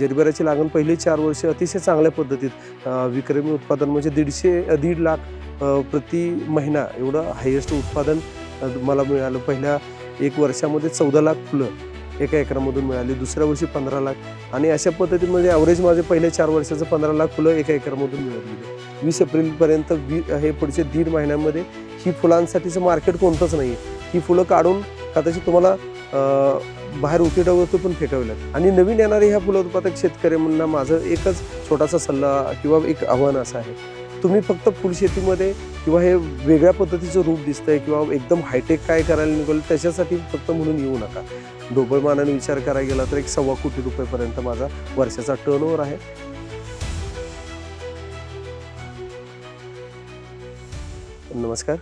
जरबेराची लागण पहिले चार वर्ष अतिशय चांगल्या पद्धतीत विक्रमी उत्पादन म्हणजे दीडशे दीड लाख प्रति महिना एवढं हायेस्ट उत्पादन मला मिळालं. पहिल्या एक वर्षामध्ये चौदा लाख फुलं एका एकरामधून मिळाली दुसऱ्या वर्षी पंधरा लाख. आणि अशा पद्धतीमध्ये म्हणजे ॲव्हरेज माझे पहिल्या चार वर्षाचं पंधरा लाख फुलं एका एकरामधून मिळत वीस एप्रिलपर्यंत वी हे पुढचे दीड महिन्यामध्ये ही फुलांसाठीचं मार्केट कोणतंच नाही ही फुलं काढून कदाचित तुम्हाला बाहेर उकिटावरती पण फेकावी आणि नवीन येणारे ह्या फुलोत्पादक शेतकऱ्यांना माझं एकच छोटासा सल्ला किंवा एक आव्हान असं आहे. तुम्ही फक्त फुलशेतीमध्ये किंवा हे वेगळ्या पद्धतीचं रूप दिसतंय किंवा एकदम हायटेक काय करायला निघालं त्याच्यासाठी फक्त म्हणून येऊ नका. ढोबळमानाने विचार करायला गेला तर एक सव्वा कोटी रुपयेपर्यंत माझा वर्षाचा टर्नओव्हर आहे. नमस्कार.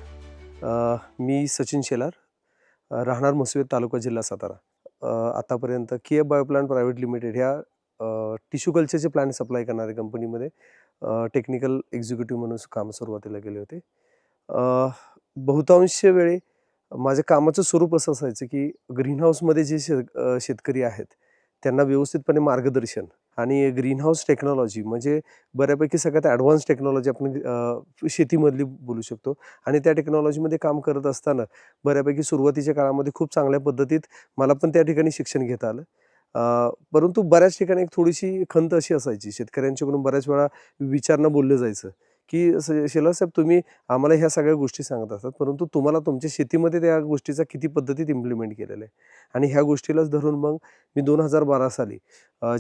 मी सचिन शेलार राहणार मसुवे तालुका जिल्हा सातारा. आतापर्यंत K bio plant private limited ह्या टिश्यू कल्चरचे प्लॅन सप्लाय करणाऱ्या कंपनीमध्ये टेक्निकल एक्झिक्युटिव्ह म्हणून काम सुरुवातीला केले होते. बहुतांश वेळी माझ्या कामाचं स्वरूप असं असायचं की ग्रीनहाऊसमध्ये जे शेत शेतकरी आहेत त्यांना व्यवस्थितपणे मार्गदर्शन आणि ग्रीनहाऊस टेक्नॉलॉजी म्हणजे बऱ्यापैकी सगळ्यात ॲडव्हान्स टेक्नॉलॉजी आपण शेतीमधली बोलू शकतो. आणि त्या टेक्नॉलॉजीमध्ये काम करत असताना बऱ्यापैकी सुरुवातीच्या काळामध्ये खूप चांगल्या पद्धतीत मला पण त्या ठिकाणी शिक्षण घेता आलं. परंतु बऱ्याच ठिकाणी एक थोडीशी खंत अशी असायची. शेतकऱ्यांच्याकडून बऱ्याच वेळा विचारणं बोललं जायचं. की स- साहेब तुम्ही आम्हाला ह्या सगळ्या गोष्टी सांगत असतात परंतु तुम्हाला तुमच्या शेतीमध्ये त्या गोष्टीचा किती पद्धतीत इम्प्लिमेंट केलेलं आहे? आणि ह्या गोष्टीलाच धरून मग मी दोन हजार बारा साली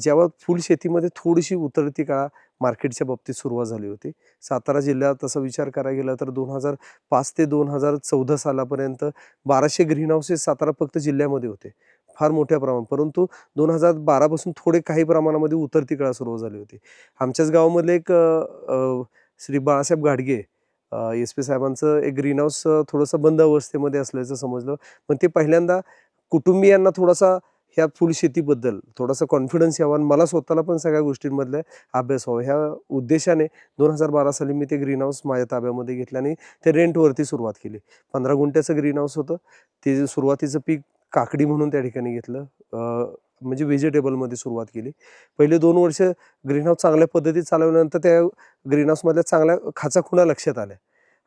जेव्हा फुल शेतीमध्ये थोडीशी उतरती काळा मार्केटच्या बाबतीत सुरुवात झाली होती. सातारा जिल्ह्यात तसा विचार करायला गेला तर दोन हजार पाच ते दोन हजार चौदा सालापर्यंत बाराशे ग्रीन हाऊसेस सातारा फक्त जिल्ह्यामध्ये होते फार मोठ्या प्रमाणात परंतु दोन हजार बारापासून थोडे काही प्रमाणामध्ये उतरती कळा सुरू झाली होती. आमच्याच गावामधले एक श्री बाळासाहेब गाडगे एस पी साहेबांचं एक ग्रीन हाऊस थोडंसं बंद अवस्थेमध्ये असल्याचं समजलं. पण ते पहिल्यांदा कुटुंबियांना थोडासा ह्या फुल शेतीबद्दल थोडासा कॉन्फिडन्स यावा आणि मला स्वतःला पण सगळ्या गोष्टींमधला अभ्यास व्हावा. ह्या उद्देशाने दोन हजार बारा साली मी ते ग्रीन हाऊस माझ्या ताब्यामध्ये घेतलं आणि ते रेंटवरती सुरुवात केली. पंधरा गुंठ्याचं ग्रीन हाऊस होतं. ते सुरुवातीचं पीक काकडी म्हणून त्या ठिकाणी घेतलं. म्हणजे व्हेजिटेबलमध्ये सुरुवात केली. पहिले दोन वर्ष ग्रीन हाऊस चांगल्या पद्धतीत चालवल्यानंतर त्या ग्रीन हाऊसमधल्या चांगल्या खाचा खुणा लक्षात आल्या.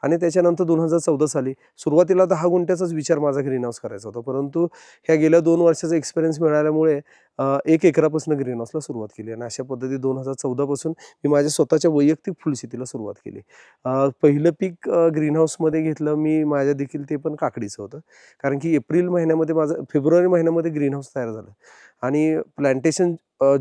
आणि त्याच्यानंतर दोन हजार चौदा साली सुरुवातीला दहा गुंठ्याचाच विचार माझा ग्रीन हाऊस करायचा होता. परंतु ह्या गेल्या दोन वर्षाचा एक्सपिरियन्स मिळाल्यामुळे एक एकरापासून ग्रीन हाऊसला सुरुवात केली. आणि अशा पद्धतीत दोन हजार चौदापासून मी माझ्या स्वतःच्या वैयक्तिक फुलशेतीला सुरुवात केली. पहिलं पीक ग्रीन हाऊसमध्ये घेतलं मी माझ्या देखील ते पण काकडीचं होतं. कारण की एप्रिल महिन्यामध्ये माझं फेब्रुवारी महिन्यामध्ये ग्रीन हाऊस तयार झालं. आणि प्लांटेशन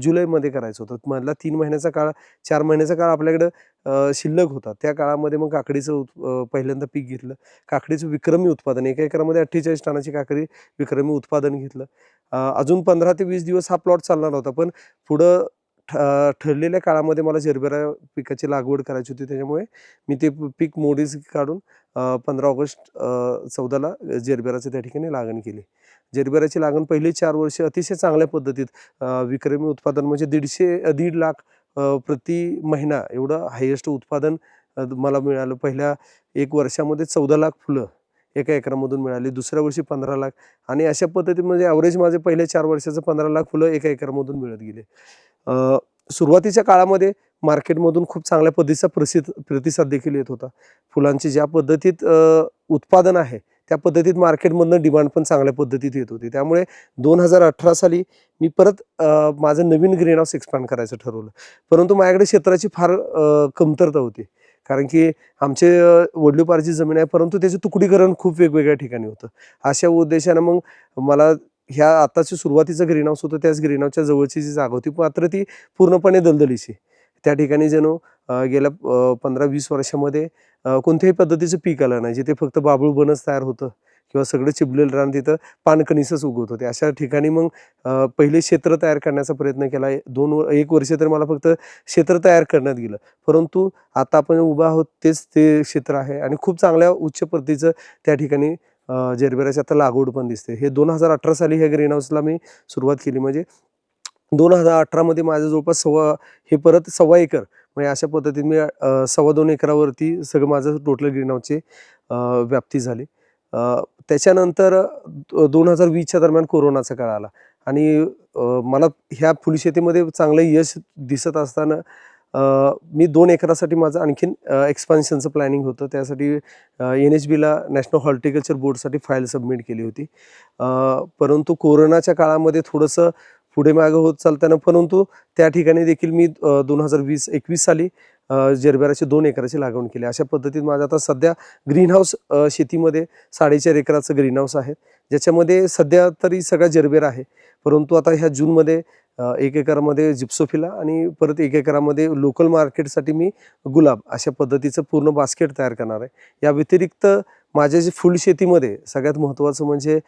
जुलैमध्ये करायचं होतं. मधला तीन महिन्याचा काळ चार महिन्याचा काळ आपल्याकडं शिल्लक होता. त्या काळामध्ये मग काकडीचं उत- पहिल्यांदा पीक घेतलं. काकडीचं विक्रमी उत्पादन एका एकरामध्ये अठ्ठेचाळीस टनाची काकडी विक्रमी उत्पादन घेतलं. अजून पंधरा ते वीस दिवस हा प्लॉट चालणार होता. पण पुढं ठ- ठरलेल्या काळामध्ये मला जरबेरा पिकाची लागवड करायची होती. त्याच्यामुळे मी ते पीक मोडीज काढून पंधरा ऑगस्ट चौदाला जरबेराचं त्या ठिकाणी लागण केली. जरबेराची लागण पहिली चार वर्ष अतिशय चांगल्या पद्धतीत विक्रमी उत्पादन म्हणजे दीडशे दीड लाख प्रति महिना एवढं हायेस्ट उत्पादन मला मिळालं. पहिल्या एक वर्षामध्ये चौदा लाख फुलं एका एकरामधून मिळाली दुसऱ्या वर्षी पंधरा लाख आणि अशा पद्धतीत म्हणजे ॲव्हरेज माझे पहिल्या चार वर्षाचं पंधरा लाख फुलं एका एकरामधून मिळत गेले. सुरुवातीच्या काळामध्ये मार्केटमधून खूप चांगल्या पद्धतीचा प्रसिद्ध प्रतिसाद देखील येत होता. फुलांची ज्या पद्धतीत उत्पादन आहे त्या पद्धतीत मार्केटमधनं डिमांड पण चांगल्या पद्धतीत येत होती. त्यामुळे दोन हजार अठरा साली मी परत माझं नवीन ग्रीन हाऊस एक्सपांड करायचं ठरवलं. परंतु माझ्याकडे क्षेत्राची फार कमतरता होती. कारण की आमचे वडलोपारची जमीन आहे परंतु त्याचं तुकडीकरण खूप वेगवेगळ्या ठिकाणी होतं. अशा उद्देशानं मग मला ह्या आताच्या सुरुवातीचं ग्रीन हाऊस होतं त्याच ग्रीन हाऊसच्या जवळची जी जागा होती मात्र ती पूर्णपणे दलदलीची त्या ठिकाणी जणू गेल्या पंधरा वीस वर्षामध्ये कोणत्याही पद्धतीचं पीक आलं नाही. जिथे फक्त बाबळू बनच तयार होतं किंवा सगळं चिबलेलं रान तिथं पानकणीसच उगवत होते. अशा ठिकाणी मग पहिले क्षेत्र तयार करण्याचा प्रयत्न केला. दोन व- एक वर्ष तर मला फक्त क्षेत्र तयार करण्यात गेलं. परंतु आता आपण उभा आहोत तेच ते क्षेत्र आहे आणि खूप चांगल्या उच्च प्रतीचं त्या ठिकाणी जेरबेराची जरबेराची आता लागवड पण दिसते. हे दोन हजार अठरा साली ह्या ग्रीन हाऊसला मी सुरुवात केली. म्हणजे दोन हजार अठरामध्ये माझ्या जवळपास सव्वा हे परत सव्वा एकर म्हणजे अशा पद्धतीने मी सव्वा दोन एकरावरती सगळं माझं टोटल ग्रीन हाऊसची व्याप्ती झाली. त्याच्यानंतर दोन हजार वीसच्या दरम्यान कोरोनाचा काळ आला. आणि मला ह्या फुलशेतीमध्ये चांगलं यश दिसत असताना मी दोन एकरासाठी माझं आणखीन एक्सपान्शनचं प्लॅनिंग होतं. त्यासाठी एन एच बीला नॅशनल हॉर्टिकल्चर बोर्डसाठी फाईल सबमिट केली होती. परंतु कोरोनाच्या काळामध्ये थोडंसं पुढे मागं होत चालताना परंतु त्या ठिकाणी देखील मी दोन हजार वीस एकवीस साली जरबेराची दोन एकराची लागवण केली. अशा पद्धतीत माझं आता सध्या ग्रीन हाऊस शेतीमध्ये साडेचार एकराचं ग्रीन हाऊस आहे. ज्याच्यामध्ये सध्या तरी सगळा जरबेरा आहे. परंतु आता ह्या जूनमध्ये एक एकरामध्ये जिप्सोफिला आणि परत एक एकरामध्ये लोकल मार्केटसाठी मी गुलाब अशा पद्धतीचं पूर्ण बास्केट तयार करणार आहे. या व्यतिरिक्त माझ्या जे फुल शेतीमध्ये सगळ्यात महत्त्वाचं म्हणजे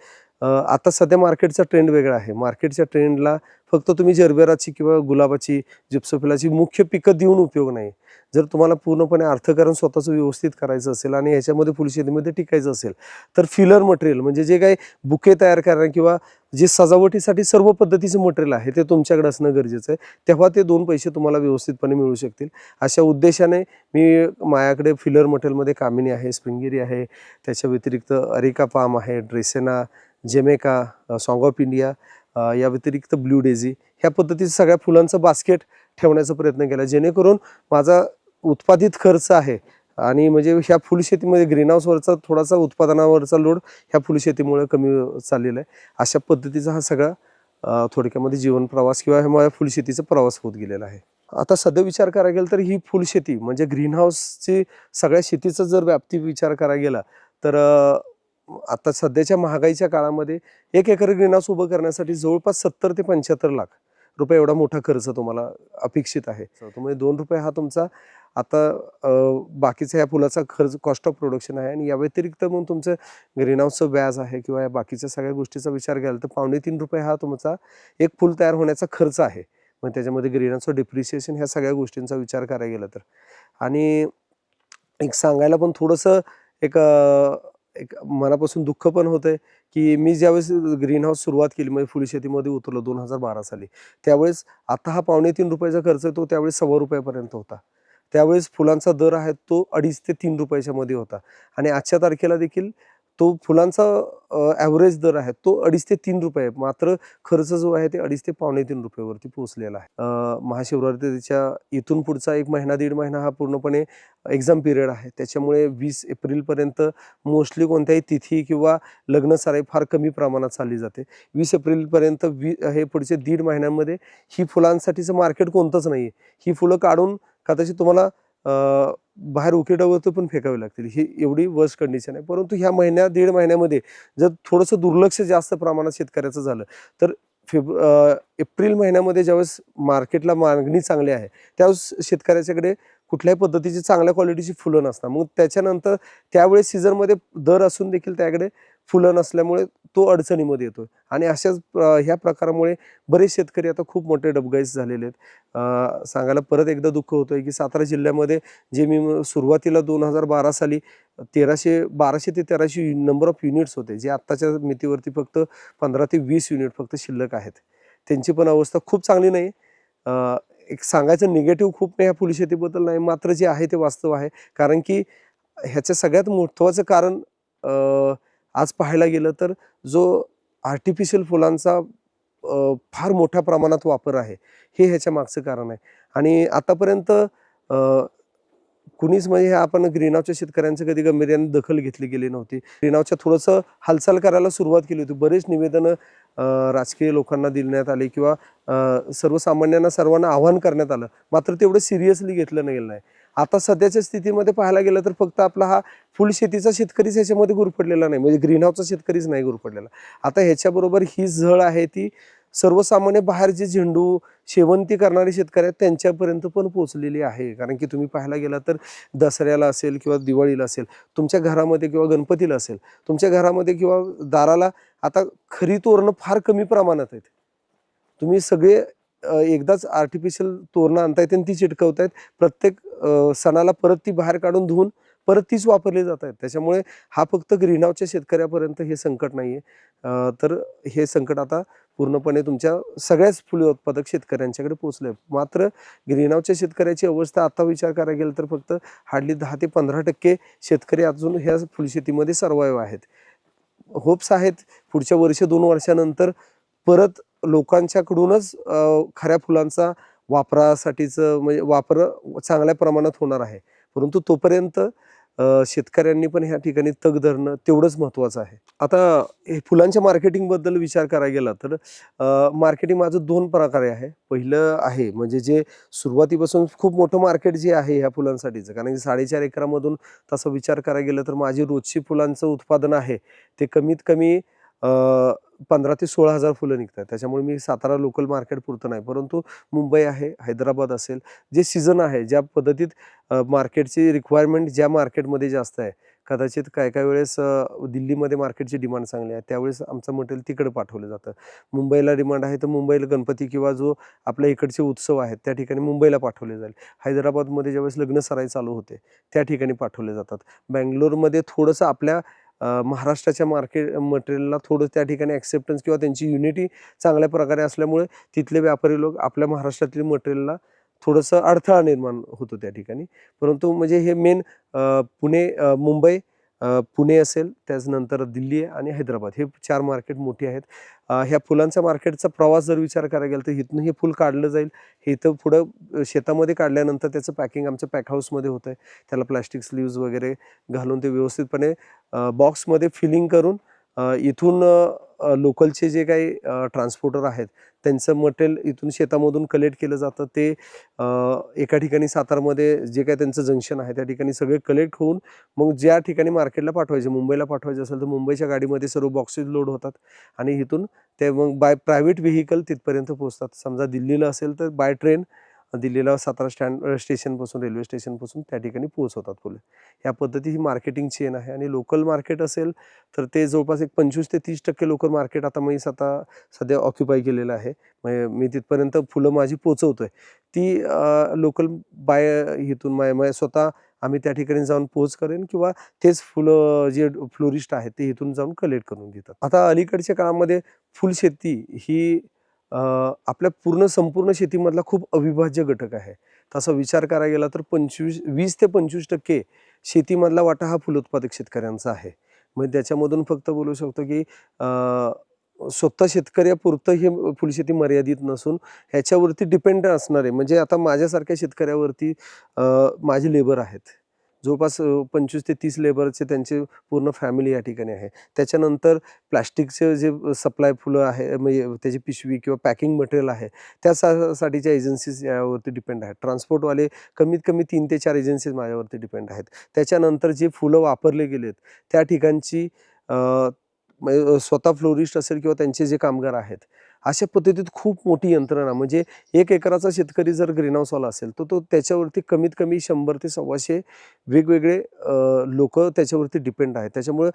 आता सध्या मार्केटचा ट्रेंड वेगळा आहे. मार्केटच्या ट्रेंडला फक्त तुम्ही जरबेराची किंवा गुलाबाची जिप्सोफिलाची मुख्य पिकं देऊन उपयोग नाही. जर तुम्हाला पूर्णपणे अर्थकारण स्वतःचं व्यवस्थित करायचं असेल आणि ह्याच्यामध्ये फुलशेतीमध्ये टिकायचं असेल तर फिलर मटेरियल म्हणजे जे काही बुके तयार करणार किंवा जे सजावटीसाठी सर्व पद्धतीचं मटेरियल आहे ते तुमच्याकडे असणं गरजेचं आहे. तेव्हा ते दोन पैसे तुम्हाला व्यवस्थितपणे मिळू शकतील. अशा उद्देशाने मी माझ्याकडे फिलर मटेरियलमध्ये कामिनी आहे स्प्रिंगिरी आहे त्याच्या व्यतिरिक्त अरिका पाम आहे dracaena Jamaica song of India या व्यतिरिक्त ब्ल्यू डेझी ह्या पद्धतीचं सगळ्या फुलांचं बास्केट ठेवण्याचा प्रयत्न केला. जेणेकरून माझा उत्पादित खर्च आहे आणि म्हणजे ह्या फुलशेतीमध्ये ग्रीन हाऊसवरचा थोडासा उत्पादनावरचा लोड ह्या फुलशेतीमुळे कमी चाललेला आहे. अशा पद्धतीचा हा सगळा थोडक्यामध्ये जीवन प्रवास किंवा हे माझ्या फुलशेतीचा प्रवास होत गेलेला आहे. आता सध्या विचार करायला गेला तर ही फुलशेती म्हणजे ग्रीन हाऊसची सगळ्या शेतीचा जर व्याप्ती विचार करायला गेला तर आता सध्याच्या महागाईच्या काळामध्ये एक एकर ग्रीन हाऊस उभं करण्यासाठी जवळपास सत्तर ते पंच्याहत्तर लाख रुपये एवढा मोठा खर्च तुम्हाला अपेक्षित आहे. त्यामुळे दोन रुपये हा तुमचा आता बाकीचा ह्या फुलाचा खर्च कॉस्ट ऑफ प्रोडक्शन आहे आणि या व्यतिरिक्त मग तुमचं ग्रीन हाऊसचं व्याज आहे किंवा या बाकीच्या सगळ्या गोष्टीचा विचार केला तर पावणे तीन रुपये हा तुमचा एक फुल तयार होण्याचा खर्च आहे. मग त्याच्यामध्ये ग्रीन हाऊसचं डिप्रिशिएशन ह्या सगळ्या गोष्टींचा विचार करायला गेला तर. आणि एक सांगायला पण थोडंसं एक एक मनापासून दुःख पण होतंय की मी ज्यावेळेस ग्रीन हाऊस सुरुवात केली म्हणजे फुलशेतीमध्ये उतरलो दोन हजार बारा साली त्यावेळेस आता हा पावणे तीन रुपयाचा खर्च तो त्यावेळेस सव्वा रुपयापर्यंत होता. त्यावेळेस फुलांचा दर आहे तो अडीच ते तीन रुपयाच्या मध्ये होता. आणि आजच्या तारखेला देखील तो फुलांचा ॲव्हरेज दर आहे तो अडीच ते तीन रुपये मात्र खर्च जो आहे ते अडीच ते पावणे तीन रुपयावरती पोहोचलेला आहे. महाशिवरात्रीच्या इथून पुढचा एक महिना दीड महिना हा पूर्णपणे एक्झाम पिरियड आहे. त्याच्यामुळे वीस एप्रिलपर्यंत मोस्टली कोणत्याही तिथी किंवा लग्न सराई फार कमी प्रमाणात चालली जाते. वीस एप्रिलपर्यंत वी हे पुढचे दीड महिन्यांमध्ये ही फुलांसाठीचं मार्केट कोणतंच नाही आहे ही फुलं काढून कदाचित तुम्हाला बाहेर उकिडावरती पण फेकावी लागतील. ही एवढी वर्स्ट कंडिशन आहे. परंतु ह्या महिन्या दीड महिन्यामध्ये जर थोडंसं दुर्लक्ष जास्त प्रमाणात शेतकऱ्याचं झालं तर फेब एप्रिल महिन्यामध्ये ज्यावेळेस मार्केटला मागणी चांगली आहे त्यावेळेस शेतकऱ्याच्याकडे कुठल्याही पद्धतीची चांगल्या क्वालिटीची फुलं नसतात. मग त्याच्यानंतर त्यावेळेस सीझनमध्ये दर असून देखील त्याकडे फुलं नसल्यामुळे तो अडचणीमध्ये येतो आणि अशाच ह्या प्रकारामुळे बरेच शेतकरी आता खूप मोठे डबगाईस झालेले आहेत. सांगायला परत एकदा दुःख होतंय की सातारा जिल्ह्यामध्ये जे मी सुरुवातीला दोन हजार बारा साली तेराशे बाराशे ते तेराशे नंबर ऑफ युनिट्स होते जे आत्ताच्या मितीवरती फक्त पंधरा ते वीस युनिट फक्त शिल्लक आहेत. त्यांची पण अवस्था खूप चांगली नाही एक सांगायचं निगेटिव्ह खूप नाही ह्या फुलशेतीबद्दल नाही मात्र जे आहे ते वास्तव आहे. कारण की ह्याचं सगळ्यात महत्त्वाचं कारण आज पाहायला गेलं तर जो आर्टिफिशियल फुलांचा फार मोठ्या प्रमाणात वापर आहे हे ह्याच्या मागचं कारण आहे. आणि आतापर्यंत कुणीच म्हणजे हे आपण ग्रीनहाऊसच्या शेतकऱ्यांचं कधी गंभीर्याने दखल घेतली गेली नव्हती. ग्रीनहाऊसच्या थोडंसं हालचाल करायला सुरुवात केली होती. बरेच निवेदनं राजकीय लोकांना देण्यात आले किंवा सर्वसामान्यांना सर्वांना आव्हान करण्यात आलं. मात्र तेवढं सिरियसली घेतलं नाही गेलं नाही. आता सध्याच्या स्थितीमध्ये पाहायला गेलं तर फक्त आपला हा फुल शेतीचा शेतकरीच ह्याच्यामध्ये गुरफडलेला नाही. म्हणजे ग्रीनहाऊसचा शेतकरीच नाही गुरफडलेला आता ह्याच्याबरोबर ही झळ आहे ती सर्वसामान्य बाहेर जे झेंडू शेवंती करणारे शेतकरी आहेत त्यांच्यापर्यंत पण पोचलेली आहे. कारण की तुम्ही पाहायला गेला तर दसऱ्याला असेल किंवा दिवाळीला असेल तुमच्या घरामध्ये किंवा गणपतीला असेल तुमच्या घरामध्ये किंवा दाराला आता खरी तोरणं फार कमी प्रमाणात आहेत. तुम्ही सगळे एकदाच आर्टिफिशियल तोरणं आणता येते आणि ती चिटकवत आहेत प्रत्येक सणाला परत ती बाहेर काढून धुवून परत तीच वापरली जात आहेत त्याच्यामुळे हा फक्त ग्रीनहाऊसच्या शेतकऱ्यापर्यंत हे संकट नाही आहे तर हे संकट आता पूर्णपणे तुमच्या सगळ्याच फुले उत्पादक शेतकऱ्यांच्याकडे पोहोचलं आहे मात्र ग्रीनहाऊसच्या शेतकऱ्याची अवस्था आता विचार करायला गेलं तर फक्त हार्डली दहा ते पंधरा टक्के शेतकरी अजून ह्या फुलशेतीमध्ये सर्वाईव्ह आहेत. होप्स आहेत पुढच्या वर्ष दोन वर्षानंतर परत लोकांच्याकडूनच खऱ्या फुलांचा वापरासाठीचं म्हणजे वापर चांगल्या प्रमाणात होणार आहे. परंतु तोपर्यंत शेतकऱ्यांनी पण ह्या ठिकाणी तग धरणं तेवढंच महत्त्वाचं आहे. आता हे फुलांच्या मार्केटिंगबद्दल विचार करायला गेला तर मार्केटिंग माझं दोन प्रकारे आहे. पहिलं आहे म्हणजे जे सुरुवातीपासून खूप मोठं मार्केट जे आहे ह्या फुलांसाठीचं कारण की साडेचार एकरामधून तसं विचार करायला गेलं तर माझी रोजची फुलांचं उत्पादन आहे ते कमीत कमी पंधरा ते सोळा हजार फुलं निघतात त्याच्यामुळे मी सातारा लोकल मार्केट पुरतं नाही. परंतु मुंबई आहे हैदराबाद असेल जे सीझन आहे ज्या पद्धतीत मार्केटची रिक्वायरमेंट ज्या मार्केटमध्ये जास्त आहे कदाचित काय काय वेळेस दिल्लीमध्ये मार्केटची डिमांड चांगली आहे त्यावेळेस आमचं मटेरियल तिकडे पाठवलं जातं. मुंबईला डिमांड आहे तर मुंबईला गणपती किंवा जो आपल्या इकडचे उत्सव आहेत त्या ठिकाणी मुंबईला पाठवले जाईल. हैदराबादमध्ये ज्यावेळेस लग्न सराई चालू होते त्या ठिकाणी पाठवले जातात. बँगलोरमध्ये थोडंसं आपल्या महाराष्ट्राच्या मार्केट मटेरियलला थोडं त्या ठिकाणी ॲक्सेप्टन्स किंवा त्यांची युनिटी चांगल्या प्रकारे असल्यामुळे तिथले व्यापारी लोक आपल्या महाराष्ट्रातील मटेरियलला थोडंसं अडथळा निर्माण होतो त्या ठिकाणी. परंतु म्हणजे हे मेन पुणे मुंबई पुणे असेल त्याचनंतर दिल्ली आहे आणि हैदराबाद. हे चार मार्केट मोठी आहेत. ह्या फुलांच्या मार्केटचा प्रवास जर विचार करायला गेला तर इथून हे फुल काढलं जाईल. हे इथं पुढं शेतामध्ये काढल्यानंतर त्याचं पॅकिंग आमच्या पॅक हाऊसमध्ये होतं आहे त्याला प्लॅस्टिक स्लीव्ज वगैरे घालून ते व्यवस्थितपणे बॉक्समध्ये फिलिंग करून इथून लोकलचे जे काही ट्रान्सपोर्टर आहेत त्यांचं मटेरियल इथून शेतामधून कलेक्ट केलं जातं. ते एका ठिकाणी सातारमध्ये जे काही त्यांचं जंक्शन आहे त्या ठिकाणी सगळे कलेक्ट होऊन मग ज्या ठिकाणी मार्केटला पाठवायचे मुंबईला पाठवायचे असेल तर मुंबईच्या गाडीमध्ये सर्व बॉक्सेस लोड होतात आणि इथून ते मग बाय प्रायव्हेट व्हेकल तिथपर्यंत पोहोचतात. समजा दिल्लीला असेल तर बाय ट्रेन दिल्लीला सातारा स्टँड स्टेशनपासून रेल्वे स्टेशनपासून त्या ठिकाणी पोहोचवतात फुलं या पद्धती ही मार्केटिंग चेन आहे आणि लोकल मार्केट असेल तर ते जवळपास एक पंचवीस ते तीस टक्के लोकल मार्केट आता मी आता सध्या ऑक्युपाय केलेलं आहे. म्हणजे मी तिथपर्यंत फुलं माझी पोचवतोय ती लोकल बाय इथून माय माय स्वतः आम्ही त्या ठिकाणी जाऊन पोच करेन किंवा तेच फुलं जे फ्लोरिस्ट आहेत ते इथून जाऊन कलेक्ट करून घेतात. आता अलीकडच्या काळामध्ये फुलशेती ही आपल्या पूर्ण संपूर्ण शेतीमधला खूप अविभाज्य घटक आहे. तसा विचार करायला गेला तर पंचवीस वीस ते पंचवीस टक्के शेतीमधला वाटा हा फुलोत्पादक शेतकऱ्यांचा आहे. मग त्याच्यामधून फक्त बोलू शकतो की स्वतः शेतकऱ्यापुरतं हे फुलशेती मर्यादित नसून ह्याच्यावरती डिपेंड असणारे म्हणजे आता माझ्यासारख्या शेतकऱ्यावरती माझे लेबर आहेत. जवळपास पंचवीस ते तीस लेबरचे त्यांचे पूर्ण फॅमिली या ठिकाणी आहे. त्याच्यानंतर प्लॅस्टिकचे जे सप्लाय फुलं आहे म्हणजे त्याची पिशवी किंवा पॅकिंग मटेरियल आहे त्या सा साठीच्या एजन्सीज यावरती डिपेंड आहेत. ट्रान्सपोर्टवाले कमीत कमी तीन ते चार एजन्सीज माझ्यावरती डिपेंड आहेत. त्याच्यानंतर जे फुलं वापरले गेलेत त्या ठिकाणची म्हणजे स्वतः फ्लोरिस्ट असेल किंवा त्यांचे जे कामगार आहेत अशा पद्धतीत खूप मोठी यंत्रणा म्हणजे एक एकराचा शेतकरी जर ग्रीनहाऊसवाला असेल तर तो त्याच्यावरती कमीत कमी शंभर ते सव्वाशे वेगवेगळे लोक त्याच्यावरती डिपेंड आहेत. त्याच्यामुळे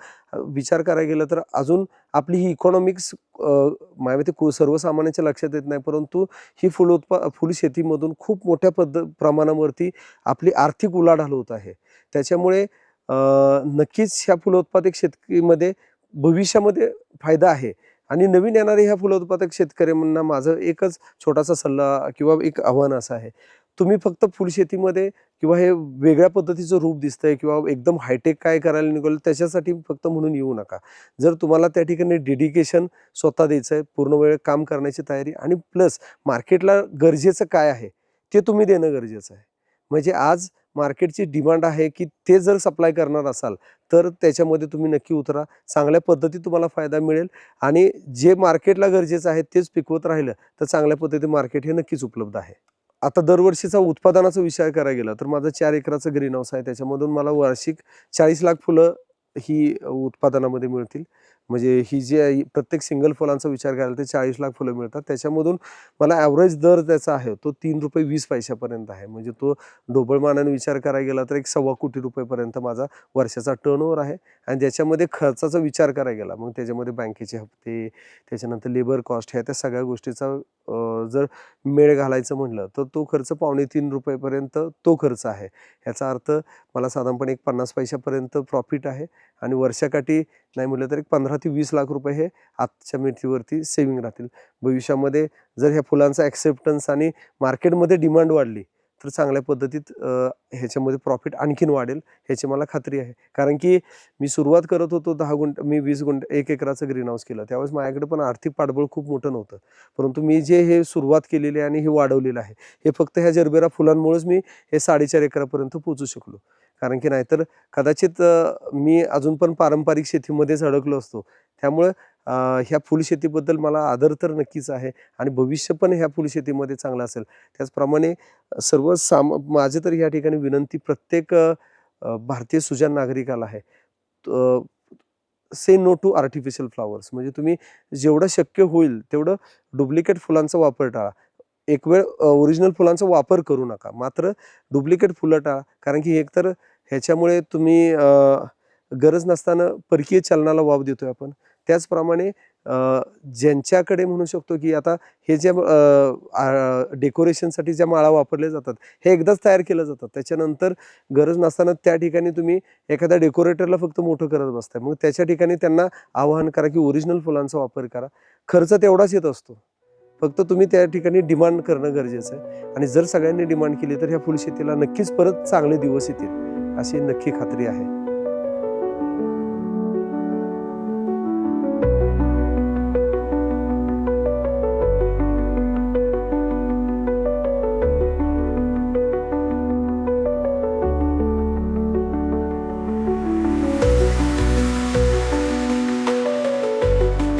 विचार करायला गेलं तर अजून आपली ही इकॉनॉमिक्स माहिती कु- सर्वसामान्यांच्या लक्षात येत नाही परंतु ही फुल उत्पा फुलशेतीमधून खूप मोठ्या पद्ध प्रमाणावरती आपली आर्थिक उलाढाल होत आहे. त्याच्यामुळे नक्कीच ह्या फुलोत्पादक शेतकरीमध्ये भविष्यामध्ये फायदा आहे. आणि नवीन येणारे ह्या फुलोत्पादक शेतकऱ्यांना माझं एकच छोटासा सल्ला किंवा एक आव्हान असं आहे. तुम्ही फक्त फुलशेतीमध्ये किंवा हे वेगळ्या पद्धतीचं रूप दिसतंय किंवा एकदम हायटेक काय करायला निघालं त्याच्यासाठी फक्त म्हणून येऊ नका. जर तुम्हाला त्या ठिकाणी डेडिकेशन स्वतः द्यायचं आहे पूर्ण वेळ काम करण्याची तयारी आणि प्लस मार्केटला गरजेचं काय आहे ते तुम्ही देणं गरजेचं आहे. म्हणजे आज मार्केटची डिमांड आहे की ते जर सप्लाय करणार असाल तर त्याच्यामध्ये तुम्ही नक्की उतरा. चांगल्या पद्धतीत तुम्हाला फायदा मिळेल आणि जे मार्केटला गरजेचं आहे तेच पिकवत राहिलं तर चांगल्या पद्धतीने मार्केट हे नक्कीच उपलब्ध आहे. आता दरवर्षीचा उत्पादनाचा विचार करायला गेला तर माझं चार एकराचं ग्रीन हाऊस आहे त्याच्यामधून मला वार्षिक चाळीस लाख फुलं ही उत्पादनामध्ये मिळतील. म्हणजे ही जी आहे, प्रत्येक सिंगल फुलांचा विचार करायला तर चाळीस लाख फुलं मिळतात. त्याच्यामधून मला ॲव्हरेज दर त्याचा आहे तो तीन रुपये वीस पैशापर्यंत आहे. म्हणजे तो ढोबळमानाने विचार करायला गेला तर एक सव्वा कोटी रुपयेपर्यंत माझा वर्षाचा टर्नओव्हर आहे. आणि ज्याच्यामध्ये खर्चाचा विचार करायला गेला मग त्याच्यामध्ये बँकेचे हप्ते त्याच्यानंतर लेबर कॉस्ट ह्या त्या सगळ्या गोष्टीचा जर मेळ घालायचं म्हटलं तर तो खर्च पावणे तीन रुपयेपर्यंत तो खर्च आहे. ह्याचा अर्थ मला साधारणपणे एक पन्नास पैशापर्यंत प्रॉफिट आहे. आणि वर्षाकाठी नाही म्हटलं तर एक पंधरा ते वीस लाख रुपये हे आजच्या मितीवरती सेविंग राहतील. भविष्यामध्ये जर ह्या फुलांचा ॲक्सेप्टन्स आणि मार्केटमध्ये डिमांड वाढली तर चांगल्या पद्धतीत ह्याच्यामध्ये प्रॉफिट आणखीन वाढेल ह्याची मला खात्री आहे. कारण की मी सुरुवात करत होतो दहा गुंठ मी वीस गुंठ एक एकराचं ग्रीन हाऊस केलं. त्यावेळेस माझ्याकडे पण आर्थिक पाठबळ खूप मोठं नव्हतं. परंतु मी जे हे सुरुवात केलेली आहे आणि हे वाढवलेलं आहे हे फक्त ह्या जरबेरा फुलांमुळेच मी हे साडेचार एकरापर्यंत पोचू शकलो. कारण की नाहीतर कदाचित मी अजून पण पारंपरिक शेतीमध्येच अडकलो असतो. त्यामुळं ह्या फुलशेतीबद्दल मला आदर तर नक्कीच आहे आणि भविष्य पण ह्या फुलशेतीमध्ये चांगलं असेल. त्याचप्रमाणे सर्व साम माझे तर या ठिकाणी विनंती प्रत्येक भारतीय सुजान नागरिकाला आहे. Say no to artificial flowers म्हणजे तुम्ही जेवढं शक्य होईल तेवढं डुप्लिकेट फुलांचा वापर टाळा. एक वेळ ओरिजिनल फुलांचा वापर करू नका. मात्र डुप्लिकेट फुलं टाळा. कारण की एकतर ह्याच्यामुळे तुम्ही गरज नसताना परकीय चलनाला वाव देतोय आपण. त्याचप्रमाणे ज्यांच्याकडे म्हणू शकतो की आता हे ज्या डेकोरेशनसाठी ज्या माळा वापरल्या जातात हे एकदाच तयार केल्या जातात. त्याच्यानंतर गरज नसताना त्या ठिकाणी तुम्ही एखाद्या डेकोरेटरला फक्त मोठं करत बसताय. मग त्याच्या ठिकाणी त्यांना आवाहन करा की ओरिजिनल फुलांचा वापर करा. खर्च तेवढाच येत असतो. फक्त तुम्ही त्या ठिकाणी डिमांड करणं गरजेचं आहे. आणि जर सगळ्यांनी डिमांड केली तर ह्या फुलशेतीला नक्कीच परत चांगले दिवस येतील अशी नक्की खात्री आहे.